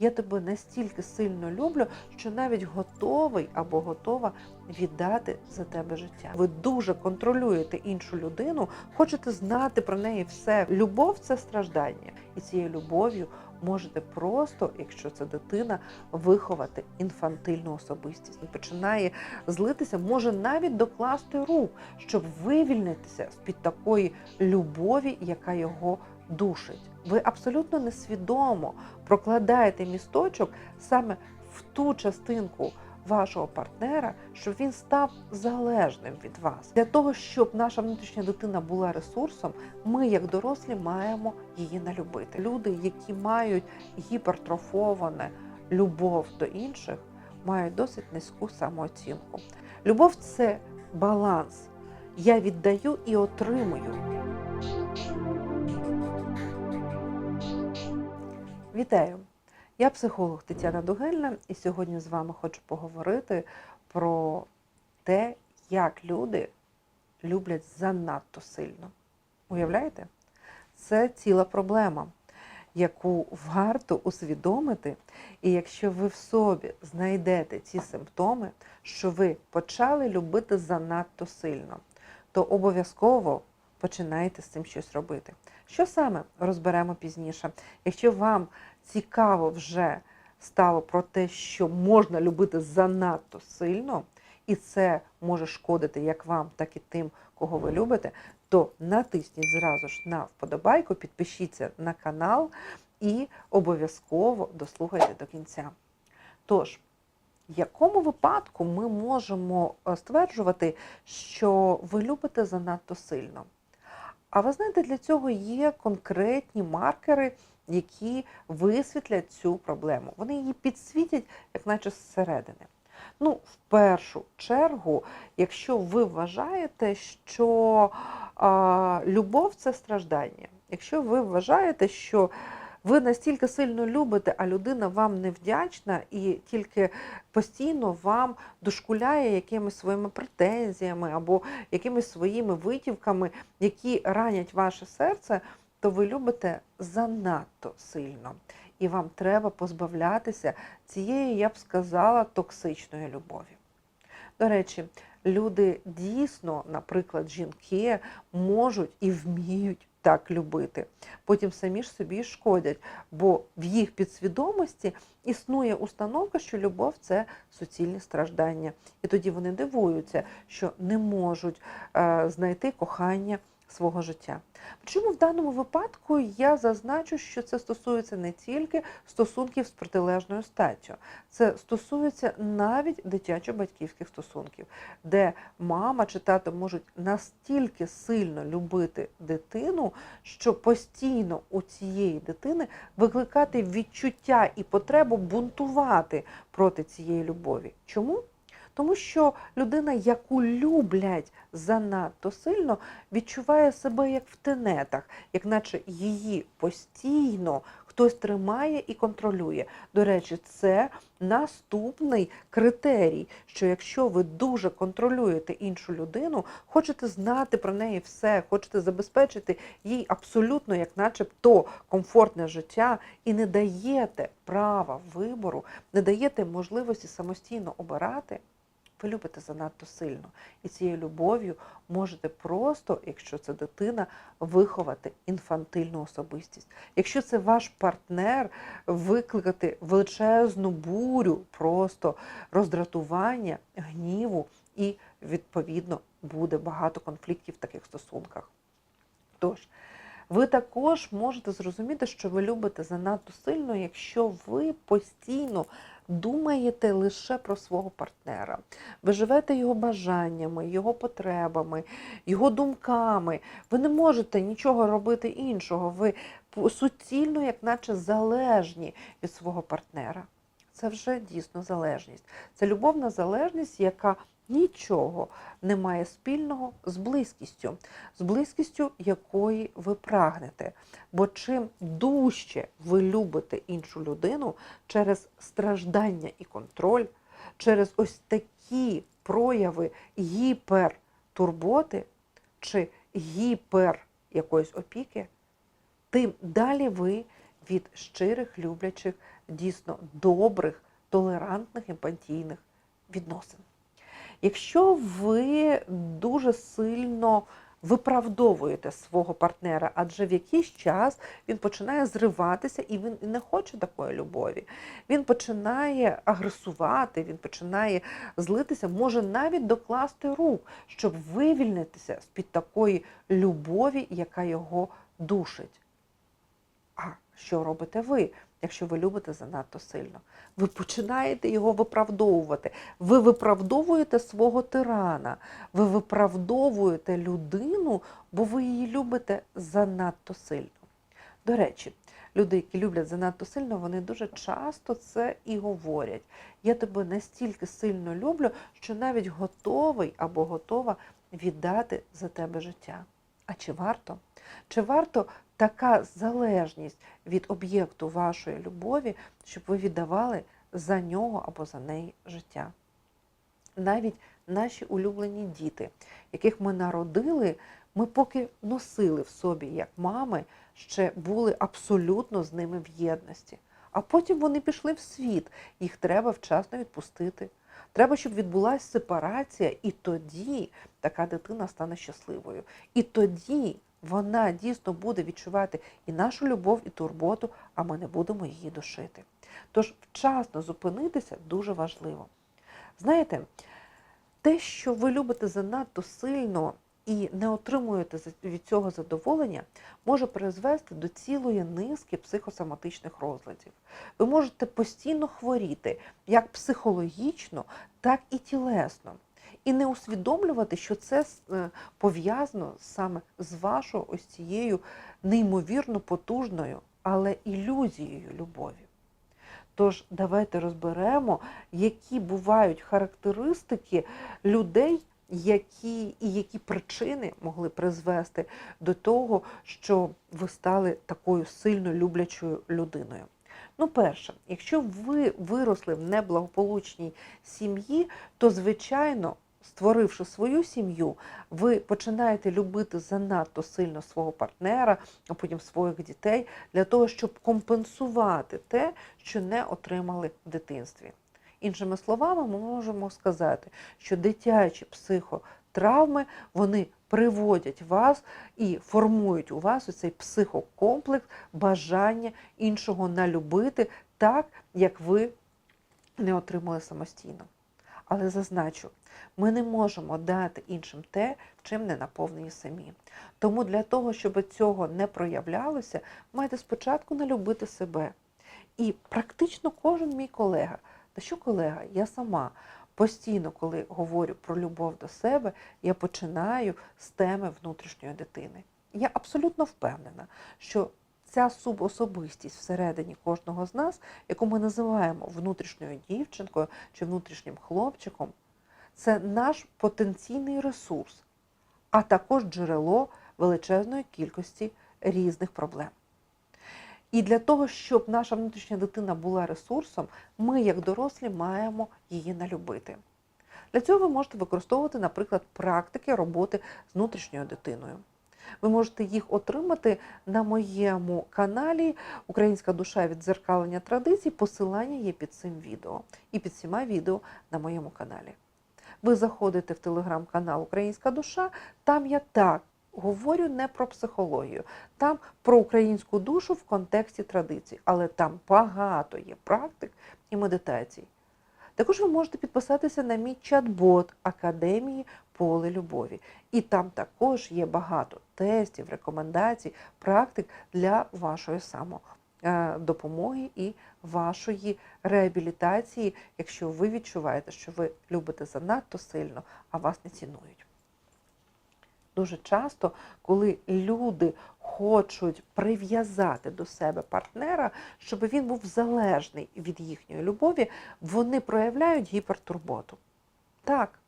я тебе настільки сильно люблю, що навіть готовий або готова віддати за тебе життя. Ви дуже контролюєте іншу людину, хочете знати про неї все. Любов це страждання, і цією любов'ю можете просто, якщо це дитина, виховати інфантильну особистість. Починає злитися, може навіть докласти рук, щоб вивільнитися з під такої любові, яка його душить. Ви абсолютно несвідомо прокладаєте місточок саме в ту частинку вашого партнера, щоб він став залежним від вас. Для того, щоб наша внутрішня дитина була ресурсом, ми, як дорослі, маємо її налюбити. Люди, які мають гіпертрофоване любов до інших, мають досить низьку самооцінку. Любов це баланс. Я віддаю і отримую. Вітаю! Я психолог Тетяна Дугельна, і сьогодні з вами хочу поговорити про те, як люди люблять занадто сильно. Уявляєте? Це ціла проблема, яку варто усвідомити. І якщо ви в собі знайдете ці симптоми, що ви почали любити занадто сильно, то обов'язково починайте з цим щось робити. Що саме розберемо пізніше. Якщо вам цікаво вже стало про те, що можна любити занадто сильно, і це може шкодити як вам, так і тим, кого ви любите, то натисніть зразу ж на вподобайку, підпишіться на канал і обов'язково дослухайте до кінця. Тож, в якому випадку ми можемо е, стверджувати, що ви любите занадто сильно? А ви знаєте, для цього є конкретні маркери, які висвітлять цю проблему. Вони її підсвітять, як наче зсередини. Ну, в першу чергу, якщо ви вважаєте, що а, любов це страждання, якщо ви вважаєте, що ви настільки сильно любите, а людина вам не вдячна і тільки постійно вам дошкуляє якимись своїми претензіями або якимись своїми витівками, які ранять ваше серце, то ви любите занадто сильно. І вам треба позбавлятися цієї, я б сказала, токсичної любові. До речі, люди дійсно, наприклад, жінки можуть і вміють так любити. Потім самі ж собі шкодять, бо в їх підсвідомості існує установка, що любов це суцільні страждання. І тоді вони дивуються, що не можуть е, знайти кохання свого життя. Причому в даному випадку я зазначу, що це стосується не тільки стосунків з протилежною статтю, це стосується навіть дитячо-батьківських стосунків, де мама чи тато можуть настільки сильно любити дитину, що постійно у цієї дитини викликати відчуття і потребу бунтувати проти цієї любові. Чому? Тому що людина, яку люблять занадто сильно, відчуває себе як в тенетах, як наче її постійно хтось тримає і контролює. До речі, це наступний критерій, що якщо ви дуже контролюєте іншу людину, хочете знати про неї все, хочете забезпечити їй абсолютно, як начебто, комфортне життя, і не даєте права вибору, не даєте можливості самостійно обирати. Ви любите занадто сильно. І цією любов'ю можете просто, якщо це дитина, виховати інфантильну особистість. Якщо це ваш партнер, викликати величезну бурю, просто роздратування, гніву, і, відповідно, буде багато конфліктів в таких стосунках. Тож, ви також можете зрозуміти, що ви любите занадто сильно, якщо ви постійно думаєте лише про свого партнера. Ви живете його бажаннями, його потребами, його думками. Ви не можете нічого робити іншого. Ви суцільно, як наче залежні від свого партнера. Це вже дійсно залежність. Це любовна залежність, яка нічого не має спільного з близькістю, з близькістю якої ви прагнете. Бо чим дужче ви любите іншу людину через страждання і контроль, через ось такі прояви гіпертурботи чи гіпер якоїсь опіки, тим далі ви від щирих, люблячих, дійсно добрих, толерантних, емпатійних відносин. Якщо ви дуже сильно виправдовуєте свого партнера, адже в якийсь час він починає зриватися і він не хоче такої любові. Він починає агресувати, він починає злитися, може навіть докласти рук, щоб вивільнитися з-під такої любові, яка його душить. А що робите ви, якщо ви любите занадто сильно? Ви починаєте його виправдовувати. Ви виправдовуєте свого тирана, ви виправдовуєте людину, бо ви її любите занадто сильно. До речі, люди, які люблять занадто сильно, вони дуже часто це і говорять. Я тебе настільки сильно люблю, що навіть готовий або готова віддати за тебе життя. А чи варто? Чи варто така залежність від об'єкту вашої любові, щоб ви віддавали за нього або за неї життя? Навіть наші улюблені діти, яких ми народили, ми поки носили в собі як мами, ще були абсолютно з ними в єдності. А потім вони пішли в світ, їх треба вчасно відпустити. Треба, щоб відбулася сепарація, і тоді така дитина стане щасливою. І тоді вона дійсно буде відчувати і нашу любов, і турботу, а ми не будемо її душити. Тож вчасно зупинитися дуже важливо. Знаєте, те, що ви любите занадто сильно і не отримуєте від цього задоволення, може призвести до цілої низки психосоматичних розладів. Ви можете постійно хворіти як психологічно, так і тілесно. І не усвідомлювати, що це е, пов'язано саме з вашою ось цією неймовірно потужною, але ілюзією любові. Тож давайте розберемо, які бувають характеристики людей, які і які причини могли призвести до того, що ви стали такою сильно люблячою людиною. Ну, перше, якщо ви виросли в неблагополучній сім'ї, то, звичайно, створивши свою сім'ю, ви починаєте любити занадто сильно свого партнера, а потім своїх дітей, для того, щоб компенсувати те, що не отримали в дитинстві. Іншими словами, ми можемо сказати, що дитячі психотравми вони приводять вас і формують у вас оцей психокомплекс бажання іншого налюбити так, як ви не отримали самостійно. Але зазначу, ми не можемо дати іншим те, чим не наповнені самі. Тому для того, щоб цього не проявлялося, маєте спочатку налюбити себе. І практично кожен мій колега, та що колега, я сама постійно, коли говорю про любов до себе, я починаю з теми внутрішньої дитини. Я абсолютно впевнена, що ця субособистість всередині кожного з нас, яку ми називаємо внутрішньою дівчинкою чи внутрішнім хлопчиком, це наш потенційний ресурс, а також джерело величезної кількості різних проблем. І для того, щоб наша внутрішня дитина була ресурсом, ми, як дорослі, маємо її налюбити. Для цього ви можете використовувати, наприклад, практики роботи з внутрішньою дитиною. Ви можете їх отримати на моєму каналі Українська душа від дзеркалення традицій. Посилання є під цим відео і під всіма відео на моєму каналі. Ви заходите в телеграм-канал Українська душа, там я так говорю не про психологію, там про українську душу в контексті традицій, але там багато є практик і медитацій. Також ви можете підписатися на мій чат-бот Академії Поле Любові. І там також є багато тестів, рекомендацій, практик для вашої самодопомоги і вашої реабілітації, якщо ви відчуваєте, що ви любите занадто сильно, а вас не цінують. Дуже часто, коли люди хочуть прив'язати до себе партнера, щоб він був залежний від їхньої любові, вони проявляють гіпертурботу. Так,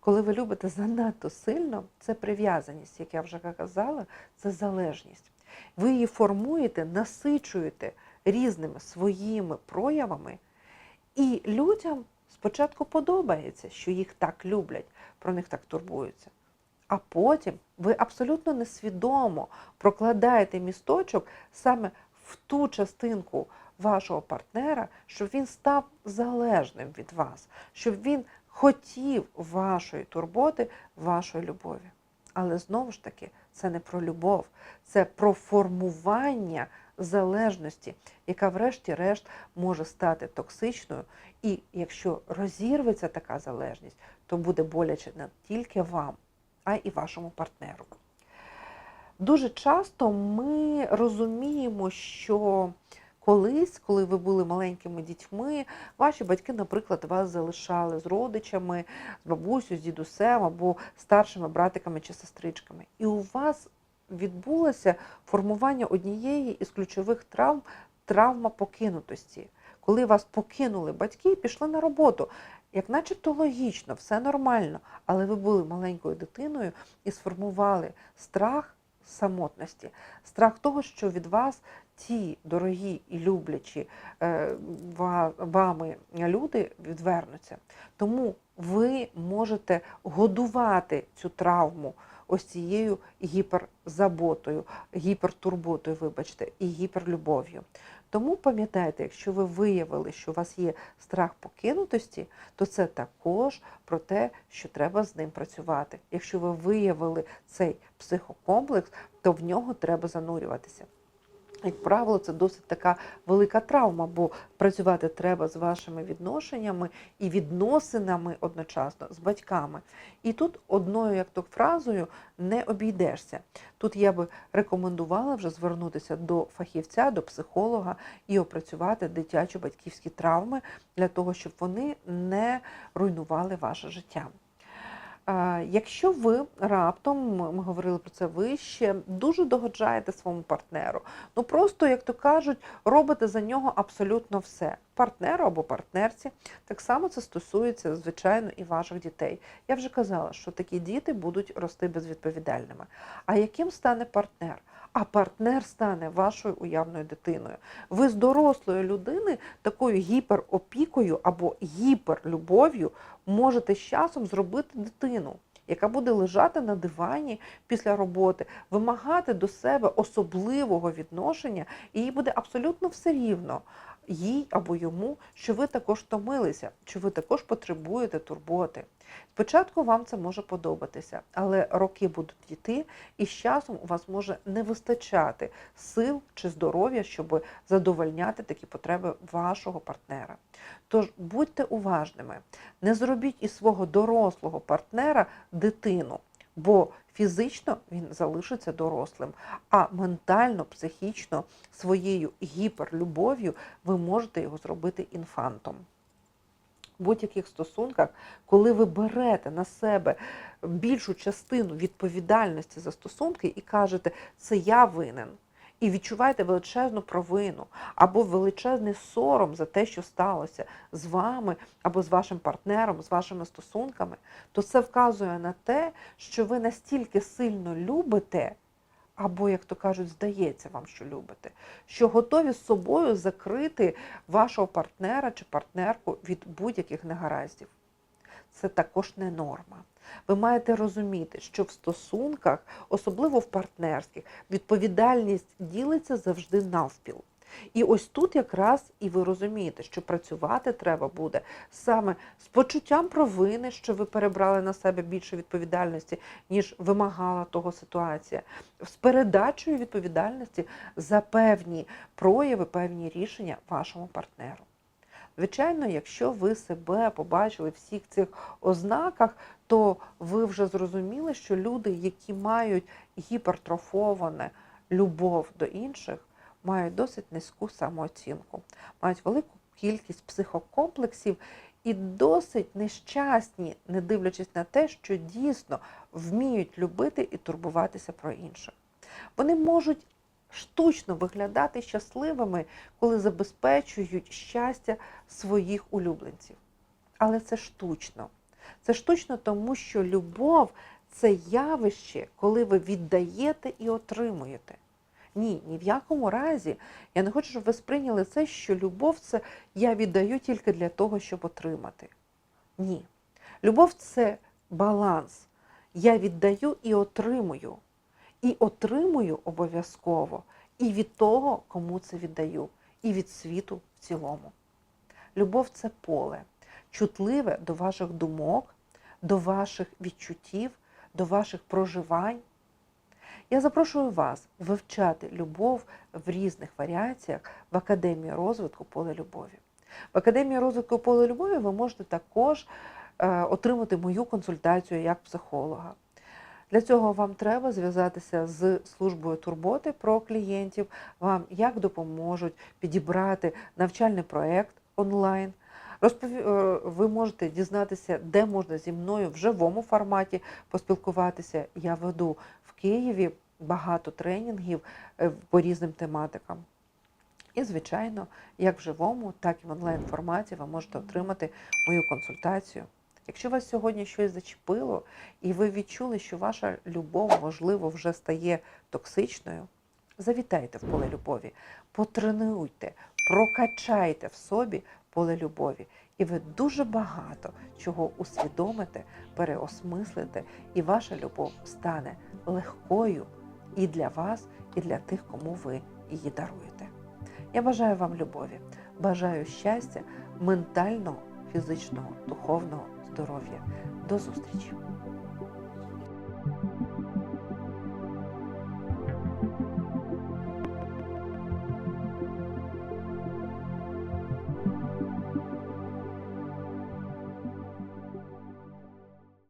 коли ви любите занадто сильно, це прив'язаність, як я вже казала, це залежність. Ви її формуєте, насичуєте різними своїми проявами, і людям спочатку подобається, що їх так люблять, про них так турбуються. А потім ви абсолютно несвідомо прокладаєте місточок саме в ту частинку вашого партнера, щоб він став залежним від вас, щоб він хотів вашої турботи, вашої любові. Але знову ж таки, це не про любов, це про формування залежності, яка, врешті-решт, може стати токсичною. І якщо розірветься така залежність, то буде боляче не тільки вам, а й вашому партнеру. Дуже часто ми розуміємо, що колись, коли ви були маленькими дітьми, ваші батьки, наприклад, вас залишали з родичами, з бабусю, з дідусем або старшими братиками чи сестричками. І у вас відбулося формування однієї із ключових травм травма покинутості. Коли вас покинули батьки і пішли на роботу, як начебто логічно, все нормально, але ви були маленькою дитиною і сформували страх самотності, страх того, що від вас ті дорогі і люблячі е, вами люди відвернуться. Тому ви можете годувати цю травму ось цією гіперзаботою, гіпертурботою, вибачте, і гіперлюбов'ю. Тому пам'ятайте, якщо ви виявили, що у вас є страх покинутості, то це також про те, що треба з ним працювати. Якщо ви виявили цей психокомплекс, то в нього треба занурюватися. Як правило, це досить така велика травма, бо працювати треба з вашими відношеннями і відносинами одночасно з батьками. І тут одною як то фразою не обійдешся. Тут я би рекомендувала вже звернутися до фахівця, до психолога і опрацювати дитячо-батьківські травми для того, щоб вони не руйнували ваше життя. Якщо ви раптом, ми говорили про це вище, дуже догоджаєте своєму партнеру, ну просто, як то кажуть, робите за нього абсолютно все. Партнеру або партнерці. Так само це стосується, звичайно, і ваших дітей. Я вже казала, що такі діти будуть рости безвідповідальними. А яким стане партнер? А партнер стане вашою уявною дитиною. Ви з дорослої людини такою гіперопікою або гіперлюбов'ю можете з часом зробити дитину, яка буде лежати на дивані після роботи, вимагати до себе особливого відношення, і їй буде абсолютно все рівно. Їй або йому, що ви також втомилися, що ви також потребуєте турботи. Спочатку вам це може подобатися, але роки будуть йти, і з часом у вас може не вистачати сил чи здоров'я, щоб задовольняти такі потреби вашого партнера. Тож будьте уважними, не зробіть із свого дорослого партнера дитину, бо фізично він залишиться дорослим, а ментально, психічно, своєю гіперлюбов'ю ви можете його зробити інфантом. В будь-яких стосунках, коли ви берете на себе більшу частину відповідальності за стосунки і кажете, це я винен, і відчуваєте величезну провину або величезний сором за те, що сталося з вами або з вашим партнером, з вашими стосунками, то це вказує на те, що ви настільки сильно любите. Або, як то кажуть, здається вам, що любите, що готові з собою закрити вашого партнера чи партнерку від будь-яких негараздів. Це також не норма. Ви маєте розуміти, що в стосунках, особливо в партнерських, відповідальність ділиться завжди навпіл. І ось тут якраз і ви розумієте, що працювати треба буде саме з почуттям провини, що ви перебрали на себе більше відповідальності, ніж вимагала того ситуація, з передачею відповідальності за певні прояви, певні рішення вашому партнеру. Звичайно, якщо ви себе побачили в всіх цих ознаках, то ви вже зрозуміли, що люди, які мають гіпертрофоване любов до інших, мають досить низьку самооцінку, мають велику кількість психокомплексів і досить нещасні, не дивлячись на те, що дійсно вміють любити і турбуватися про інших. Вони можуть штучно виглядати щасливими, коли забезпечують щастя своїх улюбленців. Але це штучно. Це штучно, тому що любов це явище, коли ви віддаєте і отримуєте. Ні, ні в якому разі. Я не хочу, щоб ви сприйняли це, що любов це я віддаю тільки для того, щоб отримати. Ні. Любов це баланс. Я віддаю і отримую. І отримую обов'язково і від того, кому це віддаю, і від світу в цілому. Любов це поле, чутливе до ваших думок, до ваших відчуттів, до ваших проживань. Я запрошую вас вивчати любов в різних варіаціях в Академії розвитку поле любові. В Академії розвитку поле любові ви можете також е, отримати мою консультацію як психолога. Для цього вам треба зв'язатися з службою турботи про клієнтів, вам як допоможуть підібрати навчальний проєкт онлайн. Розпові... е, Ви можете дізнатися, де можна зі мною в живому форматі поспілкуватися. Я веду в Києві багато тренінгів е, по різним тематикам. І, звичайно, як в живому, так і в онлайн форматі ви можете отримати мою консультацію. Якщо вас сьогодні щось зачепило, і ви відчули, що ваша любов, можливо, вже стає токсичною, завітайте в поле любові, потренуйте, прокачайте в собі поле любові, і ви дуже багато чого усвідомите, переосмислите, і ваша любов стане легкою і для вас, і для тих, кому ви її даруєте. Я бажаю вам любові, бажаю щастя, ментального, фізичного, духовного здоров'я. До зустрічі!